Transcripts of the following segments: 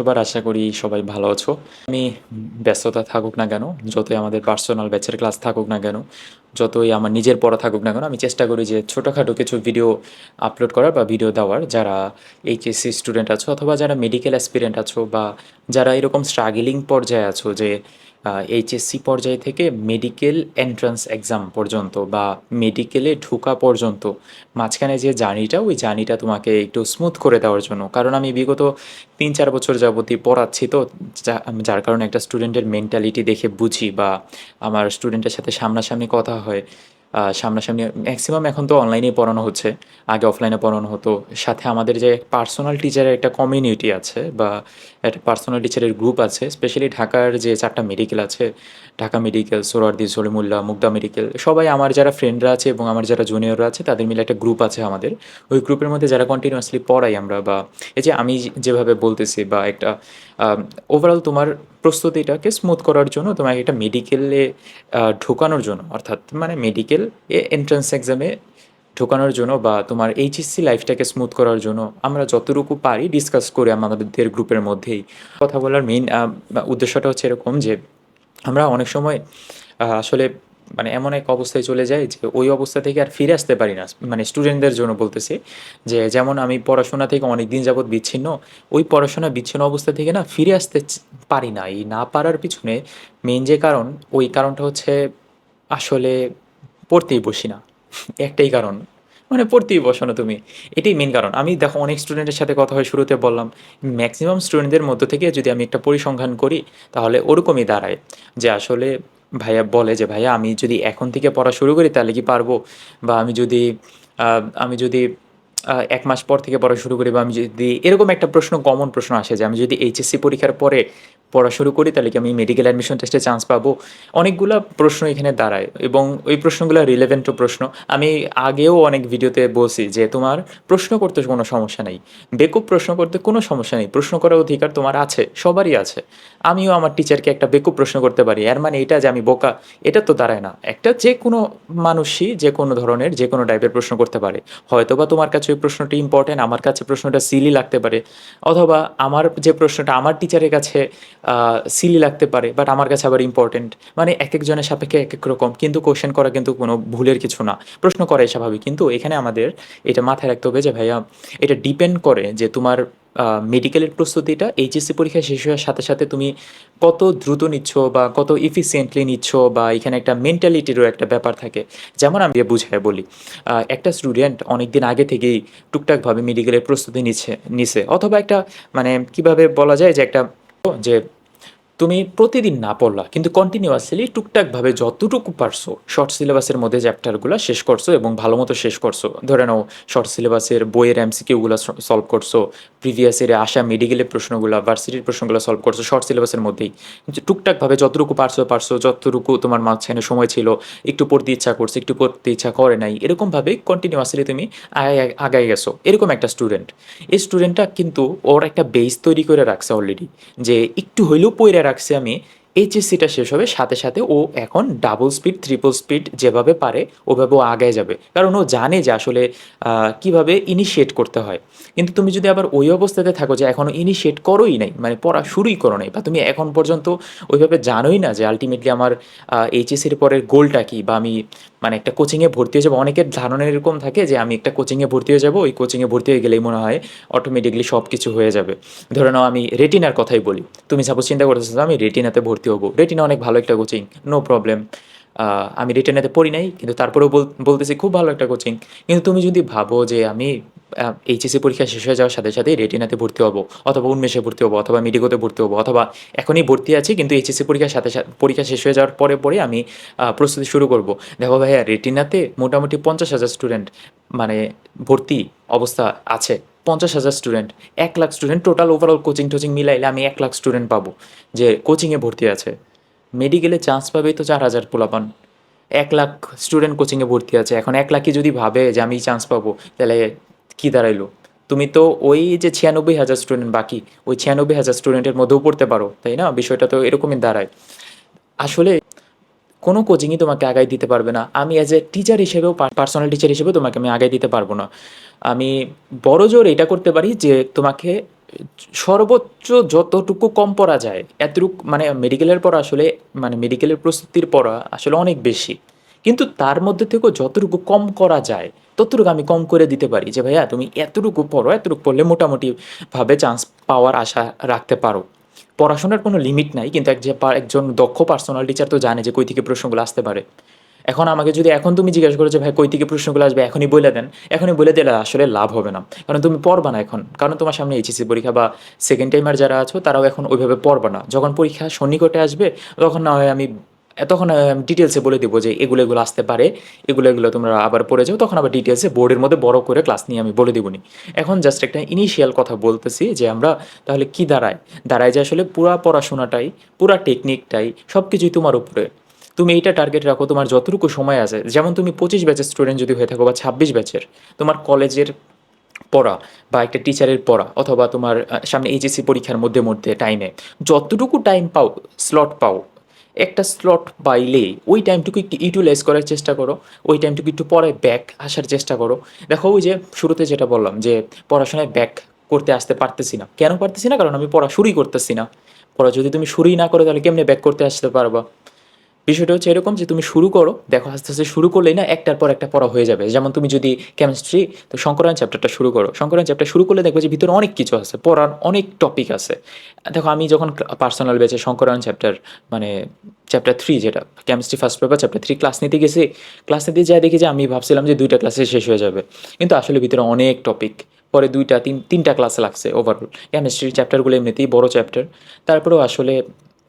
সবার আশা করি সবাই ভালো আছো। আমি ব্যস্ততা থাকুক না কেন, যতই আমাদের পার্সোনাল ব্যাচের ক্লাস থাকুক না কেন, যতই আমার নিজের পড়া থাকুক না কেন, আমি চেষ্টা করি যে ছোটোখাটো কিছু ভিডিও আপলোড করার বা ভিডিও দেওয়ার। যারা এইচএসসি স্টুডেন্ট আছো অথবা যারা মেডিকেল অ্যাসপিরেন্ট আছো বা যারা এরকম স্ট্রাগলিং পর্যায়ে আছো যে এইচএসসি পর্যায় থেকে মেডিকেল এন্ট্রান্স এক্সাম পর্যন্ত বা মেডিকেলে ঢোকা পর্যন্ত, মাঝখানে যে জার্নিটা ওই জার্নিটা তোমাকে একটু স্মুথ করে দেওয়ার জন্য। কারণ আমি বিগত তিন চার বছর যাবতই পড়াচ্ছি তো যার কারণে একটা স্টুডেন্টের মেন্টালিটি দেখে বুঝি বা আমার স্টুডেন্টের সাথে সামনাসামনি কথা হয়। সামনাসামনি ম্যাক্সিমাম এখন তো অনলাইনে পড়ানো হচ্ছে। আগে অফলাইনে পড়ানো হতো। সাথে আমাদের যে পার্সোনাল টিচারের একটা কমিউনিটি আছে বা একটা পার্সোনাল টিচারের গ্রুপ আছে স্পেশালি ঢাকার যে চারটা মেডিকেল আছে, ঢাকা মেডিকেল সোরারদি সলিমুল্লাহ, মুগদা মেডিকেল সবাই আমার যারা ফ্রেন্ডরা আছে এবং আমার যারা জুনিয়ররা আছে, তাদের মিলে একটা গ্রুপ আছে আমাদের। ওই গ্রুপের মধ্যে যারা কন্টিনিউয়াসলি পড়াই আমরা বা এই যে আমি যেভাবে বলতেছি বা একটা ওভারঅল তোমার প্রস্তুতিটাকে স্মুথ করার জন্য তোমাকে একটা মেডিকেলে ঢোকানোর জন্য, অর্থাৎ মানে মেডিকেল এ এন্ট্রান্স এক্সামে ঢোকানোর জন্য বা তোমার এইচএসসি লাইফটাকে স্মুথ করার জন্য আমরা যতটুকু পারি ডিসকাস করি আমাদের গ্রুপের মধ্যেই কথা বলার মেইন উদ্দেশ্যটা হচ্ছে এরকম যে আমরা অনেক সময় আসলে মানে এমন এক অবস্থায় চলে যায় যে ওই অবস্থা থেকে আর ফিরে আসতে পারি না। মানে স্টুডেন্টদের জন্য বলতেছি যে যেমন আমি পড়াশোনা থেকে অনেক দিন যাবৎ বিচ্ছিন্ন, ওই পড়াশোনা বিচ্ছিন্ন অবস্থা থেকে না ফিরে আসতে পারি না। এই না পারার পিছনে মেইন যে কারণ, ওই কারণটা হচ্ছে আসলে পড়তেই বসি না। একটাই কারণ। মানে পড়তেই বসো না তুমি। এটাই মেন কারণ। আমি দেখো, অনেক স্টুডেন্টের সাথে কথা হয় শুরুতে বললাম ম্যাক্সিমাম স্টুডেন্টদের মধ্য থেকে যদি আমি একটা পরিসংখ্যান করি, তাহলে ওরকমই দাঁড়ায় যে আসলে ভাইয়া বলে যে, ভাইয়া, আমি যদি এখন থেকে পড়া শুরু করি, তাহলে কি পারব? বা আমি যদি আমি যদি এক মাস পর থেকে পড়া শুরু করি, বা আমি যদি এরকম একটা প্রশ্ন কমন প্রশ্ন আসে যে, আমি যদি এইচএসসি পরীক্ষার পরে পড়া শুরু করি, তাহলে কি আমি মেডিকেল অ্যাডমিশন টেস্টে চান্স পাবো? অনেকগুলো প্রশ্ন এখানে দাঁড়ায় এবং ওই প্রশ্নগুলো রিলেভেন্ট প্রশ্ন। আমি আগেও অনেক ভিডিওতে বলছি যে, তোমার প্রশ্ন করতে কোনো সমস্যা নেই। বেকুব প্রশ্ন করতে কোনো সমস্যা নেই। প্রশ্ন করার অধিকার তোমার আছে, সবারই আছে। আমিও আমার টিচারকে একটা বেকুব প্রশ্ন করতে পারি। এর মানে এটা যে আমি বোকা, এটা তো দাঁড়ায় না। একটা যে কোনো মানুষই যে কোনো ধরনের, যে কোনো টাইপের প্রশ্ন করতে পারে। হয়তো বা তোমার কাছে ওই প্রশ্নটি ইম্পর্টেন্ট আমার কাছে প্রশ্নটা সিলি লাগতে পারে। অথবা আমার যে প্রশ্নটা আমার টিচারের কাছে সিলি লাগতে পারে বাট আমার কাছে আবার ইম্পর্টেন্ট মানে এক একজনের সাপেক্ষে এক এক রকম, কিন্তু কোশ্চেন করা কিন্তু কোনো ভুলের কিছু না। প্রশ্ন করাই স্বাভাবিক, কিন্তু এখানে আমাদের এটা মাথায় রাখতে হবে যে ভাইয়া, এটা ডিপেন্ড করে যে তোমার মেডিকেলের প্রস্তুতিটা এইচএসসি পরীক্ষা শেষ হওয়ার সাথে সাথে তুমি কত দ্রুত নিচ্ছ বা কত ইফিসিয়েন্টলি নিচ্ছ বা এখানে একটা মেন্টালিটিরও একটা ব্যাপার থাকে। যেমন আমি বুঝাই বলি একটা স্টুডেন্ট অনেক দিন আগে থেকেই টুকটাকভাবে মেডিকেলের প্রস্তুতি নিচ্ছে, নিছে। অথবা একটা মানে কীভাবে বলা যায় যে একটা যে তুমি প্রতিদিন না পড়লা, কিন্তু কন্টিনিউয়াসলি টুকটাকভাবে যতটুকু পারছ শর্ট সিলেবাসের মধ্যে চ্যাপ্টারগুলো শেষ করছ এবং ভালো মতো শেষ করছ। ধরে নাও শর্ট সিলেবাসের বইয়ের এমসিকিউগুলো সলভ করছ প্রিভিয়াস ইয়ারে আসা মেডিকেলের প্রশ্নগুলো ভার্সিটির প্রশ্নগুলো সলভ করছ শর্ট সিলেবাসের মধ্যেই। টুকটাকভাবে যতটুকু পারছ পারছ, যতটুকু তোমার মাঝখানে সময় ছিল, একটু পড়তে ইচ্ছা করছে, একটু পড়তে ইচ্ছা করে নাই, এরকমভাবে কন্টিনিউয়াসলি তুমি আগায় গেছো। এরকম একটা স্টুডেন্ট এই স্টুডেন্টটা কিন্তু ওর একটা বেস তৈরি করে রাখছে অলরেডি যে একটু হইলেও পইরা রাখছে আমি এইচএসসিটা শেষ হবে, সাথে সাথে ও এখন ডাবল স্পিড ট্রিপল স্পিড যেভাবে পারে, ওভাবে ও আগে যাবে। কারণ ও জানে যে আসলে কীভাবে ইনিশিয়েট করতে হয়। কিন্তু তুমি যদি আবার ওই অবস্থাতে থাকো যে এখনও ইনিশিয়েট করোই নাই মানে পড়া শুরুই করো নাই, বা তুমি এখন পর্যন্ত ওইভাবে জানোই না যে আলটিমেটলি আমার এইচএসসির পরের গোলটা কি, বা আমি মানে একটা কোচিংয়ে ভর্তি হয়ে যাব। অনেকের ধারণা এরকম থাকে যে, আমি একটা কোচিংয়ে ভর্তি হয়ে যাব, ওই কোচিংয়ে ভর্তি হয়ে গেলেই মনে হয় অটোমেটিকলি সব কিছু হয়ে যাবে। ধরে নাও, আমি রেটিনার কথাই বলি। তুমি সাপোজ চিন্তা করতেছো, আমি রেটিনাতে ভর্তি হব। রেটিনা অনেক ভালো একটা কোচিং নো প্রবলেম আমি রেটিনাতে পড়ি নাই, কিন্তু তারপরেও বল- বলতেছি, খুব ভালো একটা কোচিং কিন্তু তুমি যদি ভাবো যে আমি এইচএসসি পরীক্ষা শেষ হয়ে যাওয়ার সাথে সাথেই রেটিনাতে ভর্তি হব, অথবা উন্মেষে ভর্তি হব, অথবা মেডিকোতে ভর্তি হব, অথবা এখনই ভর্তি আছি, কিন্তু এইচএসসি পরীক্ষার সাথে সাথে, পরীক্ষা শেষ হয়ে যাওয়ার পরে পরে আমি প্রস্তুতি শুরু করব। দেখো ভাইয়া রেটিনাতে মোটামুটি পঞ্চাশ হাজার স্টুডেন্ট মানে ভর্তি অবস্থা আছে, পঞ্চাশ হাজার স্টুডেন্ট এক lakh student total overall coaching টোচিং মিলাইলে আমি এক লাখ স্টুডেন্ট পাবো, যে কোচিংয়ে ভর্তি আছে। মেডিকেলে চান্স পাবেই তো চার হাজার পোলাপান। এক লাখ স্টুডেন্ট কোচিংয়ে ভর্তি আছে। এখন এক লাখই যদি ভাবে যে আমি চান্স পাবো, তাহলে কি দাঁড়াইলো? তুমি তো ওই যে ছিয়ানব্বই হাজার স্টুডেন্ট বাকি, ওই ছিয়ানব্বই হাজার স্টুডেন্টের মধ্যেও পড়তে পারো, তাই না? বিষয়টা তো এরকমই দাঁড়ায়। আসলে কোনো কোচিংই তোমাকে আগাই দিতে পারবে না। আমি অ্যাজ এ টিচার হিসেবেও পার্সোনাল টিচার হিসেবেও তোমাকে আমি আগাই দিতে পারব না। আমি বড় জোর এটা করতে পারি যে তোমাকে সর্বোচ্চ যতটুকু কম পড়া যায়, এতটুকু মানে মেডিকেলের পড়া আসলে মানে মেডিকেলের প্রস্তুতির পড়া আসলে অনেক বেশি। কিন্তু তার মধ্যে থেকেও যতটুকু কম করা যায়, ততটুকু আমি কম করে দিতে পারি যে, ভাইয়া, তুমি এতটুকু পড়ো, এতটুকু পড়লে মোটামুটিভাবে চান্স পাওয়ার আশা রাখতে পারো। পড়াশোনার কোনো লিমিট নাই, কিন্তু এক যে একজন দক্ষ পার্সোনাল টিচার তো জানে যে, কই থেকে প্রশ্নগুলো আসতে পারে। এখন আমাকে যদি, এখন তুমি জিজ্ঞাসা করো যে ভাই, কই থেকে প্রশ্নগুলো আসবে? এখনই বলে দেন। এখনই বলে দিলে আসলে লাভ হবে না। কারণ তুমি পড়বা না এখন। কারণ তোমার সামনে এইচএসসি পরীক্ষা বা সেকেন্ড টাইমার যারা আছো, তারাও এখন ওইভাবে পড়বা না। যখন পরীক্ষা সন্নিকটে আসবে, তখন না হয় আমি, তখন ডিটেলসে বলে দেবো যে এগুলো এগুলো আসতে পারে, এগুলো এগুলো তোমরা আবার পড়ে যাও। তখন আবার ডিটেলসে বোর্ডের মধ্যে বড় করে ক্লাস নিয়ে আমি বলে দেবনি। এখন জাস্ট একটা ইনিশিয়াল কথা বলতেছি যে আমরা তাহলে কি দাঁড়ায়? দাঁড়ায় যে আসলে পুরা পড়াশোনাটাই, পুরা টেকনিকটাই সব কিছুই তোমার উপরে। তুমি এইটা টার্গেট রাখো, তোমার যতটুকু সময় আছে। যেমন তুমি পঁচিশ ব্যাচের স্টুডেন্ট যদি হয়ে থাকো বা ছাব্বিশ ব্যাচের তোমার কলেজের পড়া বা একটা টিচারের পড়া অথবা তোমার সামনে এইচএসসি পরীক্ষার মধ্যে মধ্যে টাইমে যতটুকু টাইম পাও স্লট পাও, একটা স্লট পাইলে ওই টাইমটুকু একটু ইউটিলাইজ করার চেষ্টা করো, ওই টাইমটুকু একটু পরে ব্যাক আসার চেষ্টা করো। দেখো ওই যে শুরুতে যেটা বললাম যে পড়াশোনায় ব্যাক করতে আসতে পারতেছি না। কেন পারতেছি না? কারণ আমি পড়া শুরুই করতেছি না। পড়া যদি তুমি শুরুই না করো তাহলে কেমনে ব্যাক করতে আসতে পারবা? বিষয়টা হচ্ছে এরকম যে তুমি শুরু করো, দেখো আস্তে আস্তে শুরু করলেই না একটার পর একটা পড়া হয়ে যাবে। যেমন তুমি যদি কেমিস্ট্রি তো শঙ্করায়ণ চ্যাপ্টারটা শুরু করো। শঙ্করায়ণ চ্যাপ্টার শুরু করলে দেখবে যে ভিতরে অনেক কিছু আছে, পড়ার অনেক টপিক আছে। দেখো আমি যখন পার্সোনাল বেচে শঙ্করায়ণ চ্যাপ্টার মানে চ্যাপ্টার থ্রি যেটা chemistry first paper chapter three class নিতে গেছি ক্লাস নিতে যাই দেখি যে আমি ভাবছিলাম যে দুইটা ক্লাসে শেষ হয়ে যাবে। কিন্তু আসলে ভিতরে অনেক টপিক পরে দুইটা, তিন, তিনটা ক্লাস লাগছে ওভারঅল কেমিস্ট্রির চ্যাপ্টারগুলো এমনিতেই বড় চ্যাপ্টার তারপরেও আসলে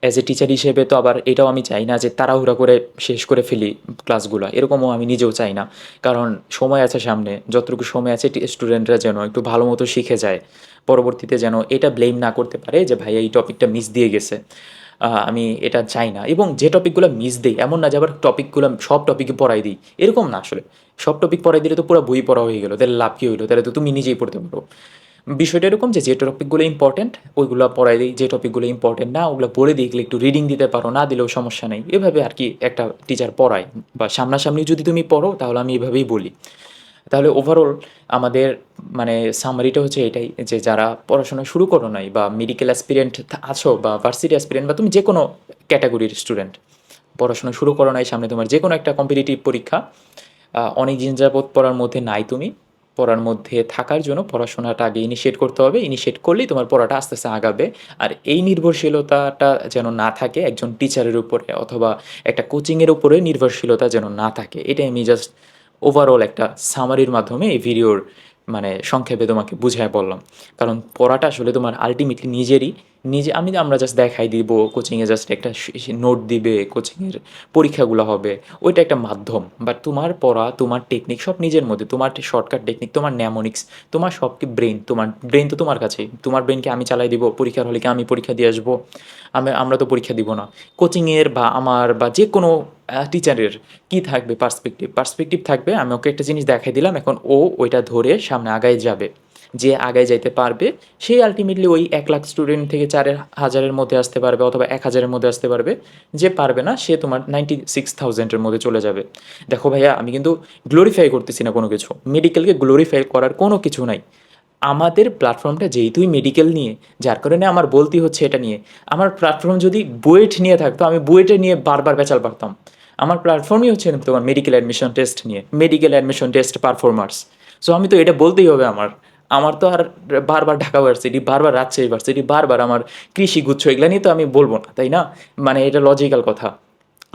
অ্যাজ এ টিচার হিসেবে তো আবার এটাও আমি চাই না যে তাড়াহুড়া করে শেষ করে ফেলি ক্লাসগুলো এরকমও আমি নিজেও চাই না। কারণ সময় আছে সামনে, যতটুকু সময় আছে স্টুডেন্টরা যেন একটু ভালো মতো শিখে যায়। পরবর্তীতে যেন এটা ব্লেম না করতে পারে যে ভাই এই টপিকটা মিস দিয়ে গেছে। আমি এটা চাই না। এবং যে টপিকগুলো মিস দিই, এমন না যে আবার টপিকগুলো সব টপিকে পড়াই দিই। এরকম না আসলে। সব টপিক পড়াই দিলে তো পুরো বই পড়া হয়ে গেলো। তাহলে লাভ কী হইল? তাহলে তো তুমি নিজেই পড়তে পারো। বিষয়টা এরকম যে যে টপিকগুলো ইম্পর্টেন্ট ওইগুলো পড়াই দিই, যে টপিকগুলো ইম্পর্টেন্ট না, ওগুলো পড়ে দিই একটু রিডিং দিতে পারো, না দিলেও সমস্যা নেই। এভাবে আর কি একটা টিচার পড়ায়। বা সামনাসামনি যদি তুমি পড়ো, তাহলে আমি এভাবেই বলি। তাহলে ওভারঅল আমাদের মানে সামারিটা হচ্ছে এটাই, যে যারা পড়াশোনা শুরু করো নাই বা মেডিকেল অ্যাসপিরিয়েন্ট আছো বা ভার্সিটি অ্যাসপিরিয়েন্ট বা তুমি যে কোনো ক্যাটাগরির স্টুডেন্ট পড়াশোনা শুরু করো নাই, সামনে তোমার যে কোনো একটা কম্পিটিটিভ পরীক্ষা অনেক দিন পড়ার মধ্যে নাই তুমি। পড়ার মধ্যে থাকার জন্য পড়াশোনাটা আগে ইনিশিয়েট করতে হবে। ইনিশিয়েট করলেই তোমার পড়াটা আস্তে আস্তে আগাবে। আর এই নির্ভরশীলতাটা যেন না থাকে একজন টিচারের উপরে অথবা একটা কোচিংয়ের উপরে নির্ভরশীলতা যেন না থাকে। এটাই আমি জাস্ট ওভারঅল একটা সামারির মাধ্যমে এই ভিডিওর মানে সংক্ষেপে তোমাকে বুঝায় বললাম। কারণ পড়াটা আসলে তোমার আলটিমেটলি নিজেরই। নিজে, আমি আমরা জাস্ট দেখাই দিব কোচিংয়ে জাস্ট একটা নোট দিবে কোচিংয়ের পরীক্ষাগুলো হবে, ওইটা একটা মাধ্যম। বাট তোমার পড়া, তোমার টেকনিক সব নিজের মধ্যে। তোমার শর্টকাট টেকনিক তোমার ন্যামোনিক্স তোমার সব কি ব্রেন তোমার ব্রেন তো তোমার কাছেই। তোমার ব্রেনকে আমি চালাই দিব, পরীক্ষার হলে কি আমি পরীক্ষা দিয়ে আসব? আমি, আমরা তো পরীক্ষা দিব না। কোচিংয়ের বা আমার বা যে কোনো টিচারের কি থাকবে পার্সপেক্টিভ পার্সপেক্টিভ থাকবে, আমি ওকে একটা জিনিস দেখাই দিলাম, এখন ও ওইটা ধরে সামনে আগায় যাবে। যে আগায় যাইতে পারবে, সেই আলটিমেটলি ওই এক লাখ স্টুডেন্ট থেকে চার হাজারের মধ্যে আসতে পারবে অথবা এক হাজারের মধ্যে আসতে পারবে। যে পারবে না, সে তোমার নাইনটি সিক্স থাউজেন্ডের মধ্যে চলে যাবে। দেখো ভাইয়া, আমি কিন্তু গ্লোরিফাই করতেছি না কোনো কিছু। মেডিকেলকে গ্লোরিফাই করার কোনো কিছু নাই। আমাদের প্ল্যাটফর্মটা যেহেতুই মেডিকেল নিয়ে, যার কারণে আমার বলতে হচ্ছে এটা নিয়ে। আমার প্ল্যাটফর্ম যদি বুয়েট নিয়ে থাকতো, আমি বুয়েটে নিয়ে বারবার বেচাল পারতাম। আমার প্ল্যাটফর্মই হচ্ছে তোমার মেডিকেল অ্যাডমিশন টেস্ট নিয়ে medical admission test performers so আমি তো এটা বলতেই হবে আমার। আমার তো আর বারবার ঢাকা ভার্সিটি, বারবার রাজশাহী ভার্সিটি, বারবার আমার কৃষি গুচ্ছ, এগুলো নিয়ে তো আমি বলব না, তাই না? মানে এটা লজিক্যাল কথা।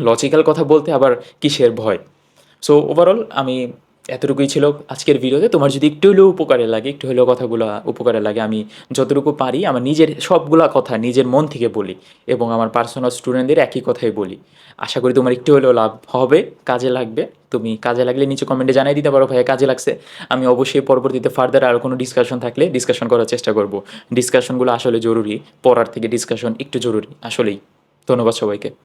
লজিক্যাল কথা বলতে আবার কিসের ভয়? সো ওভারঅল আমি এতটুকুই ছিল আজকের ভিডিওতে। তোমার যদি একটু হলেও উপকারে লাগে, একটু হলেও কথাগুলো উপকারে লাগে, আমি যতটুকু পারি আমার নিজের সবগুলা কথা নিজের মন থেকে বলি এবং আমার পার্সোনাল স্টুডেন্টদের একই কথাই বলি। আশা করি তোমার একটু হলেও লাভ হবে, কাজে লাগবে। তুমি কাজে লাগলে নিচে কমেন্টে জানাই দিতে পারো, ভাইয়া কাজে লাগছে। আমি অবশ্যই পরবর্তীতে ফার্দার আরও কোনো ডিসকাশন থাকলে ডিসকাশন করার চেষ্টা করব। ডিসকাশনগুলো আসলে জরুরি, পড়ার থেকে ডিসকাশন একটু জরুরি, আসলেই। ধন্যবাদ সবাইকে।